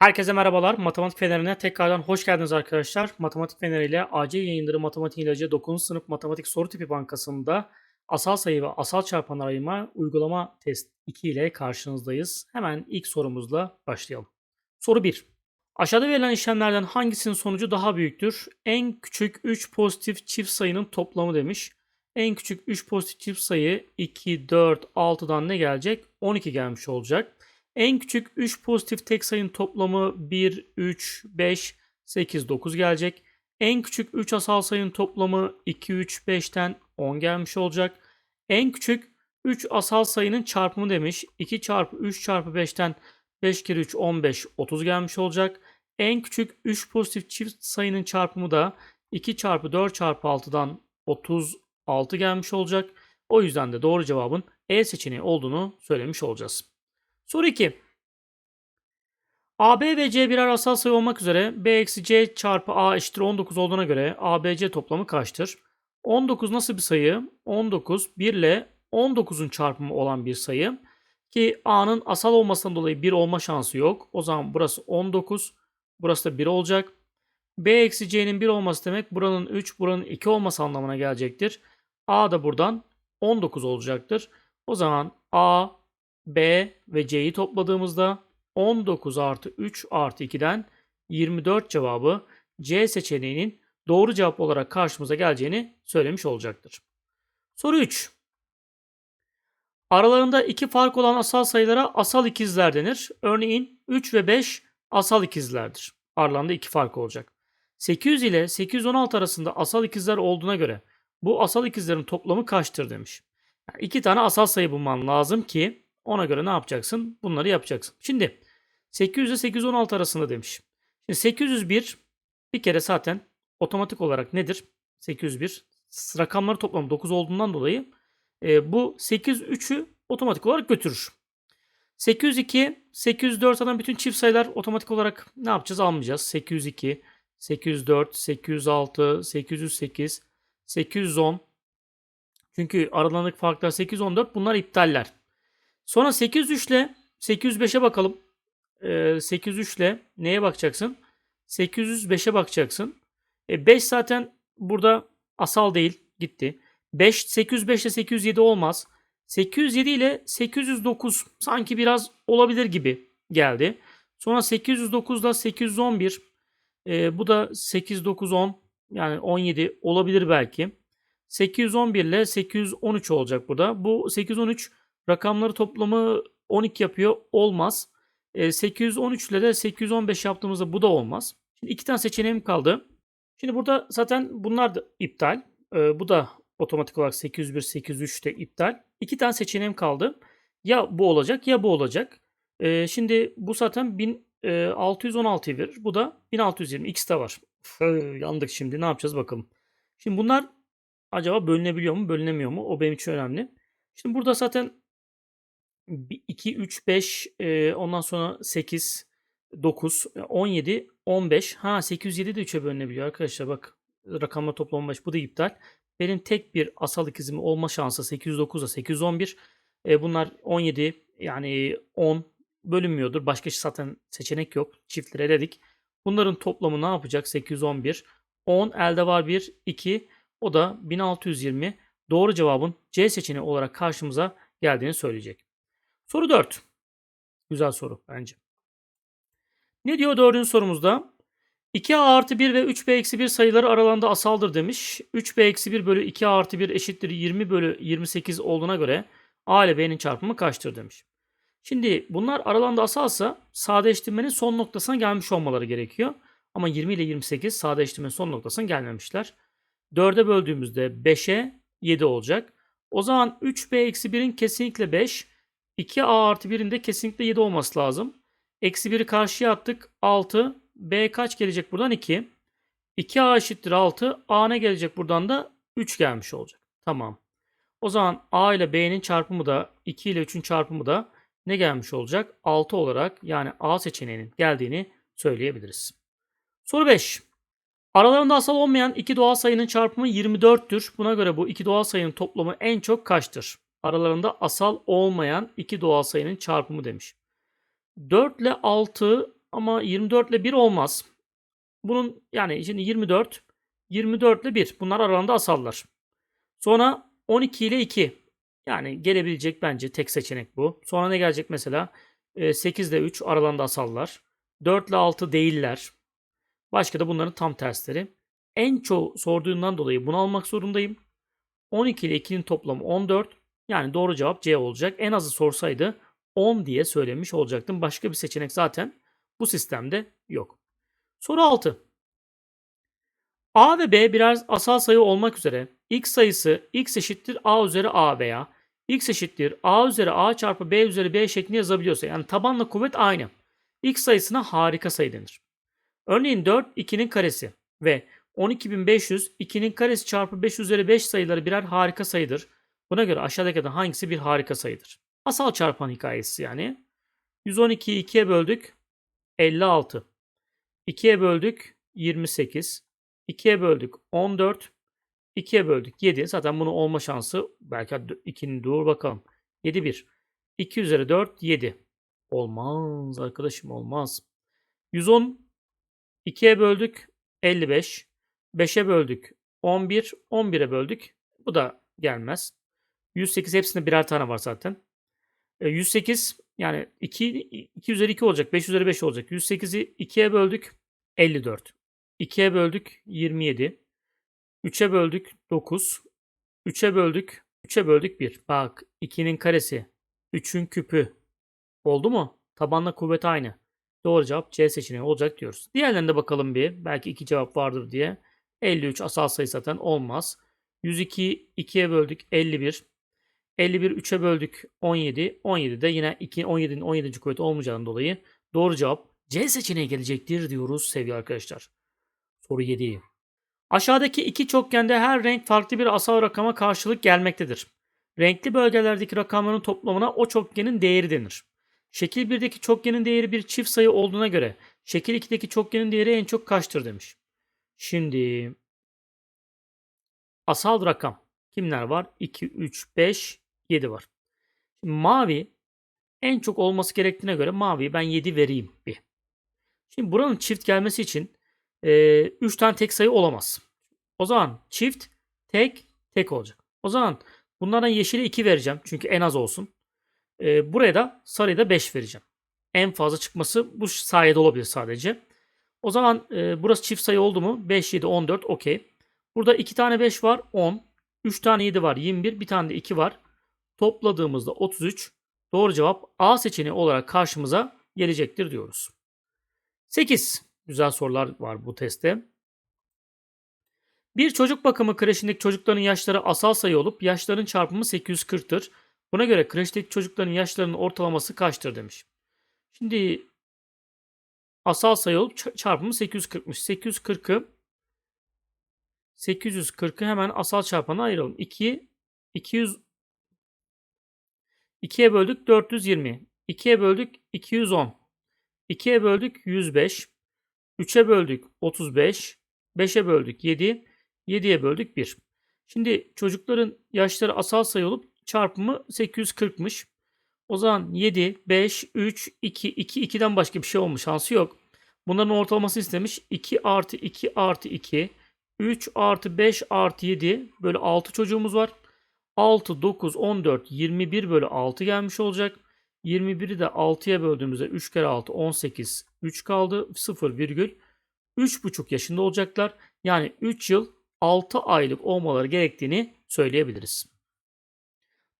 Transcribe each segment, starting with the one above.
Herkese merhabalar. Matematik Feneri'ne tekrardan hoş geldiniz arkadaşlar. Matematik Feneri ile acil yayınları matematik ilacı 9. sınıf matematik soru tipi bankasında asal sayı ve asal çarpan arayma uygulama test 2 ile karşınızdayız. Hemen ilk sorumuzla başlayalım. Soru 1. Aşağıda verilen işlemlerden hangisinin sonucu daha büyüktür? En küçük 3 pozitif çift sayının toplamı demiş. En küçük 3 pozitif çift sayı 2, 4, 6'dan ne gelecek? 12 gelmiş olacak. En küçük 3 pozitif tek sayının toplamı 1, 3, 5, 8, 9 gelecek. En küçük 3 asal sayının toplamı 2, 3, 5'ten 10 gelmiş olacak. En küçük 3 asal sayının çarpımı demiş. 2 çarpı 3 çarpı 5'ten 5 kere 3 15 30 gelmiş olacak. En küçük 3 pozitif çift sayının çarpımı da 2 çarpı 4 çarpı 6'dan 36 gelmiş olacak. O yüzden de doğru cevabın E seçeneği olduğunu söylemiş olacağız. Soru 2. AB ve C birer asal sayı olmak üzere B eksi C çarpı A eşittir 19 olduğuna göre ABC toplamı kaçtır? 19 nasıl bir sayı? 19 1 ile 19'un çarpımı olan bir sayı. Ki A'nın asal olmasından dolayı 1 olma şansı yok. O zaman burası 19. Burası da 1 olacak. B eksi C'nin 1 olması demek buranın 3, buranın 2 olması anlamına gelecektir. A da buradan 19 olacaktır. O zaman A, B ve C'yi topladığımızda 19 artı 3 artı 2'den 24 cevabı C seçeneğinin doğru cevap olarak karşımıza geleceğini söylemiş olacaktır. Soru 3. Aralarında iki fark olan asal sayılara asal ikizler denir. Örneğin 3 ve 5 asal ikizlerdir. Aralarında iki fark olacak. 800 ile 816 arasında asal ikizler olduğuna göre bu asal ikizlerin toplamı kaçtır demiş. Yani iki tane asal sayı bulman lazım ki ona göre ne yapacaksın? Bunları yapacaksın. Şimdi 800 ile 816 arasında demiş. Şimdi 801 bir kere zaten otomatik olarak nedir? 801 rakamları toplamı 9 olduğundan dolayı e, bu 803'ü otomatik olarak götürür. 802, 804 zaten bütün çift sayılar otomatik olarak ne yapacağız? Almayacağız. 802, 804, 806, 808, 810. Çünkü aralarındaki farklar 814 bunlar iptaller. Sonra 803 ile 805'e bakalım. Ee, 803 ile neye bakacaksın? 805'e bakacaksın. E, 5 zaten burada asal değil. Gitti. 5, 805 ile 807 olmaz. 807 ile 809 sanki biraz olabilir gibi geldi. Sonra 809 ile 811 e, bu da 8, 9, 10 yani 17 olabilir belki. 811 ile 813 olacak burada. Bu 813 rakamları toplamı 12 yapıyor. Olmaz. E, 813 ile de 815 yaptığımızda bu da olmaz. Şimdi iki tane seçeneğim kaldı. Şimdi burada zaten bunlar da iptal. E, bu da otomatik olarak 801, 803 de iptal. İki tane seçeneğim kaldı. Ya bu olacak ya bu olacak. E, şimdi bu zaten 1616'yı verir. Bu da 1620. İkisi de var. Üf, yandık şimdi. Ne yapacağız bakalım. Şimdi bunlar acaba bölünebiliyor mu, bölünemiyor mu? O benim için önemli. Şimdi burada zaten 2, 3, 5, ondan sonra 8, 9, 17, 15. Ha 807 de 3'e bölünebiliyor arkadaşlar bak. Rakamla toplam baş. Bu da iptal. Benim tek bir asal ikizim olma şansı 809 ile 811. E, bunlar 17 yani 10 bölünmüyordur. Başka zaten seçenek yok. Çiftleri eledik. Bunların toplamı ne yapacak? 811. 10 elde var 1, 2. O da 1620. Doğru cevabın C seçeneği olarak karşımıza geldiğini söyleyecek. Soru 4. Güzel soru bence. Ne diyor dördüncü sorumuzda? 2a artı 1 ve 3b eksi 1 sayıları aralarında asaldır demiş. 3b eksi 1 bölü 2a artı 1 eşittir 20 bölü 28 olduğuna göre a ile b'nin çarpımı kaçtır demiş. Şimdi bunlar aralarında asalsa sadeleştirmenin son noktasına gelmiş olmaları gerekiyor. Ama 20 ile 28 sadeleştirmenin son noktasına gelmemişler. 4'e böldüğümüzde 5'e 7 olacak. O zaman 3b eksi 1'in kesinlikle 5, 2a artı 1'in de kesinlikle 7 olması lazım. Eksi 1'i karşıya attık 6. B kaç gelecek buradan? 2. 2a eşittir 6. A ne gelecek buradan da? 3 gelmiş olacak. Tamam. O zaman A ile B'nin çarpımı da 2 ile 3'ün çarpımı da ne gelmiş olacak? 6 olarak yani A seçeneğinin geldiğini söyleyebiliriz. Soru 5. Aralarında asal olmayan iki doğal sayının çarpımı 24'tür. Buna göre bu iki doğal sayının toplamı en çok kaçtır? Aralarında asal olmayan iki doğal sayının çarpımı demiş. 4 ile 6 ama 24 ile 1 olmaz. Bunun yani şimdi 24, 24 ile 1. Bunlar aralarında asallar. Sonra 12 ile 2. Yani gelebilecek bence tek seçenek bu. Sonra ne gelecek mesela? E, 8 ile 3 aralarında asallar. 4 ile 6 değiller. Başka da bunların tam tersleri. En çok sorduğundan dolayı bunu almak zorundayım. 12 ile 2'nin toplamı 14. Yani doğru cevap C olacak. En azı sorsaydı 10 diye söylemiş olacaktım. Başka bir seçenek zaten bu sistemde yok. Soru 6. A ve B birer asal sayı olmak üzere x sayısı x eşittir a üzeri a veya x eşittir a üzeri a çarpı b üzeri b şeklinde yazabiliyorsa yani tabanla kuvvet aynı. x sayısına harika sayı denir. Örneğin 4 2'nin karesi ve 12500 2'nin karesi çarpı 5 üzeri 5 sayıları birer harika sayıdır. Buna göre aşağıdakilerden hangisi bir harika sayıdır? Asal çarpan hikayesi yani. 112'yi 2'ye böldük. 56. 2'ye böldük. 28. 2'ye böldük. 14. 2'ye böldük. 7. Zaten bunun olma şansı belki 2'nin dur bakalım. 7 1. 2 üzeri 4 7. Olmaz arkadaşım olmaz. 110 2'ye böldük 55. 5'e böldük 11. 11'e böldük. Bu da gelmez. 108 hepsinde birer tane var zaten. E, 108 yani 2, 2 üzeri 2 olacak. 5 üzeri 5 olacak. 108'i 2'ye böldük 54. 2'ye böldük 27. 3'e böldük 9. 3'e böldük 3'e böldük 1. Bak 2'nin karesi 3'ün küpü. Oldu mu? Tabanla kuvvet aynı. Doğru cevap C seçeneği olacak diyoruz. Diğerlerine bakalım bir. Belki iki cevap vardır diye. 53 asal sayı zaten olmaz. 102 2'ye böldük 51. 51 3'e böldük 17. 17 de yine 2 17'nin 17. kuvveti olmayacağından dolayı doğru cevap C seçeneği gelecektir diyoruz sevgili arkadaşlar. Soru 7. Aşağıdaki iki çokgende her renk farklı bir asal rakama karşılık gelmektedir. Renkli bölgelerdeki rakamların toplamına o çokgenin değeri denir. Şekil 1'deki çokgenin değeri bir çift sayı olduğuna göre şekil 2'deki çokgenin değeri en çok kaçtır demiş. Şimdi asal rakam kimler var? 2, 3, 5, 7 var. Şimdi mavi en çok olması gerektiğine göre mavi ben 7 vereyim bir. Şimdi buranın çift gelmesi için 3 tane tek sayı olamaz. O zaman çift, tek, tek olacak. O zaman bunlardan yeşile 2 vereceğim. Çünkü en az olsun. E, buraya da sarıya da 5 vereceğim. En fazla çıkması bu sayede olabilir sadece. O zaman e, burası çift sayı oldu mu? 5, 7, 14 okey. Burada 2 tane 5 var 10. 3 tane 7 var 21. Bir tane de 2 var. Topladığımızda 33. Doğru cevap A seçeneği olarak karşımıza gelecektir diyoruz. 8. Güzel sorular var bu testte. Bir çocuk bakımı kreşindeki çocukların yaşları asal sayı olup yaşların çarpımı 840'tır. Buna göre kreşteki çocukların yaşlarının ortalaması kaçtır demiş. Şimdi asal sayı olup çarpımı 840'mış. 840'ı 840'ı hemen asal çarpana ayıralım. 2 200 2'ye böldük 420. 2'ye böldük 210. 2'ye böldük 105. 3'e böldük 35. 5'e böldük 7. 7'ye böldük 1. Şimdi çocukların yaşları asal sayı olup çarpımı 840'mış. O zaman 7, 5, 3, 2, 2, 2'den başka bir şey olmuş. Şansı yok. Bunların ortalamasını istemiş. 2 artı 2 artı 2. 3 artı 5 artı 7. Böyle 6 çocuğumuz var. 6, 9, 14, 21 bölü 6 gelmiş olacak. 21'i de 6'ya böldüğümüzde 3 kere 6 18. 3 kaldı. 0 virgül. 3,5 yaşında olacaklar. Yani 3 yıl 6 aylık olmaları gerektiğini söyleyebiliriz.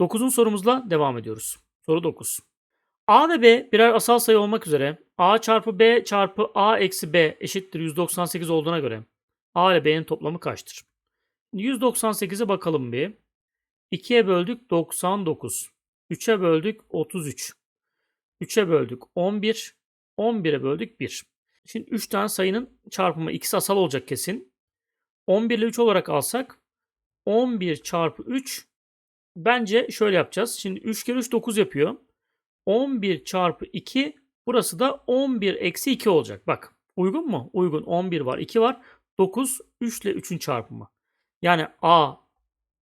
9. sorumuzla devam ediyoruz. Soru 9. A ve B birer asal sayı olmak üzere A çarpı B çarpı A eksi B eşittir 198 olduğuna göre A ile B'nin toplamı kaçtır? 198'e bakalım bir. 2'ye böldük 99. 3'e böldük 33. 3'e böldük 11. 11'e böldük 1. Şimdi 3 tane sayının çarpımı ikisi asal olacak kesin. 11 ile 3 olarak alsak 11 çarpı 3 bence şöyle yapacağız. Şimdi 3 kere 3 9 yapıyor. 11 çarpı 2 burası da 11 eksi 2 olacak. Bak uygun mu? Uygun. 11 var 2 var. 9 3 ile 3'ün çarpımı. Yani A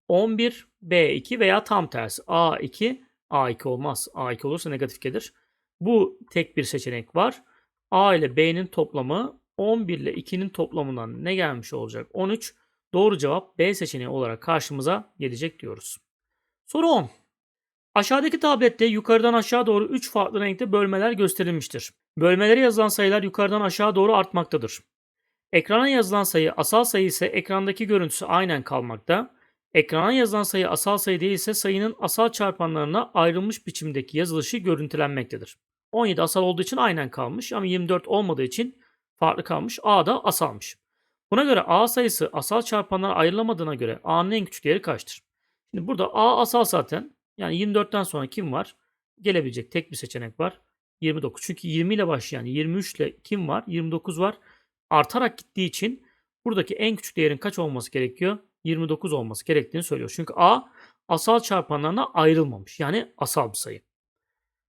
11 B2 veya tam tersi A2 A2 olmaz. A2 olursa negatif gelir. Bu tek bir seçenek var. A ile B'nin toplamı 11 ile 2'nin toplamından ne gelmiş olacak? 13. Doğru cevap B seçeneği olarak karşımıza gelecek diyoruz. Soru 10. Aşağıdaki tablette yukarıdan aşağı doğru 3 farklı renkte bölmeler gösterilmiştir. Bölmelere yazılan sayılar yukarıdan aşağı doğru artmaktadır. Ekrana yazılan sayı asal sayı ise ekrandaki görüntüsü aynen kalmakta. Ekrana yazılan sayı asal sayı değilse sayının asal çarpanlarına ayrılmış biçimdeki yazılışı görüntülenmektedir. 17 asal olduğu için aynen kalmış ama 24 olmadığı için farklı kalmış. A da asalmış. Buna göre A sayısı asal çarpanlara ayrılamadığına göre A'nın en küçük değeri kaçtır? Şimdi burada A asal zaten. Yani 24'ten sonra kim var? Gelebilecek tek bir seçenek var. 29. Çünkü 20 ile başlayan 23 ile kim var? 29 var. Artarak gittiği için buradaki en küçük değerin kaç olması gerekiyor? 29 olması gerektiğini söylüyor. Çünkü A asal çarpanlarına ayrılmamış. Yani asal bir sayı.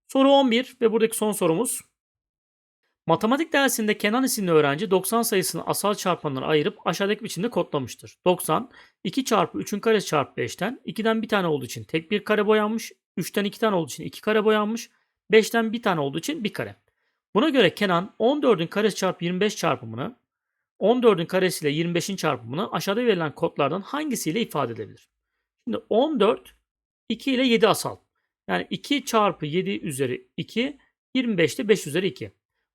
Soru 11 ve buradaki son sorumuz. Matematik dersinde Kenan isimli öğrenci 90 sayısını asal çarpanlara ayırıp aşağıdaki biçimde kodlamıştır. 90, 2 çarpı 3'ün karesi çarpı 5'ten, 2'den bir tane olduğu için tek bir kare boyanmış, 3'ten 2 tane olduğu için 2 kare boyanmış, 5'ten bir tane olduğu için bir kare. Buna göre Kenan 14'ün karesi çarpı 25 çarpımını, 14'ün karesi ile 25'in çarpımını aşağıda verilen kodlardan hangisiyle ifade edebilir? Şimdi 14, 2 ile 7 asal. Yani 2 çarpı 7 üzeri 2, 25 de 5 üzeri 2.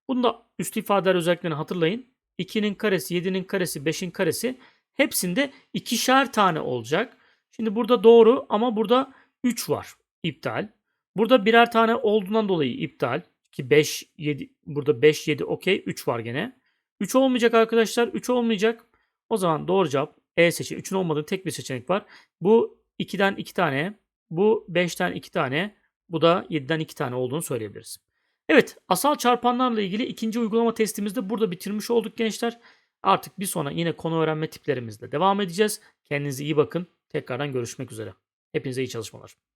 Bunda üst ifadeler özelliklerini hatırlayın. 2'nin karesi, 7'nin karesi, 5'in karesi hepsinde ikişer tane olacak. Şimdi burada doğru ama burada 3 var. iptal. Burada birer tane olduğundan dolayı iptal. Ki 5, 7, burada 5, 7 okey. 3 var gene. 3 olmayacak arkadaşlar. 3 olmayacak. O zaman doğru cevap E seçeneği. 3'ün olmadığı tek bir seçenek var. Bu 2'den 2 tane. Bu 5'ten 2 tane. Bu da 7'den 2 tane olduğunu söyleyebiliriz. Evet, asal çarpanlarla ilgili ikinci uygulama testimizde burada bitirmiş olduk gençler. Artık bir sonra yine konu öğrenme tiplerimizle devam edeceğiz. Kendinize iyi bakın. Tekrardan görüşmek üzere. Hepinize iyi çalışmalar.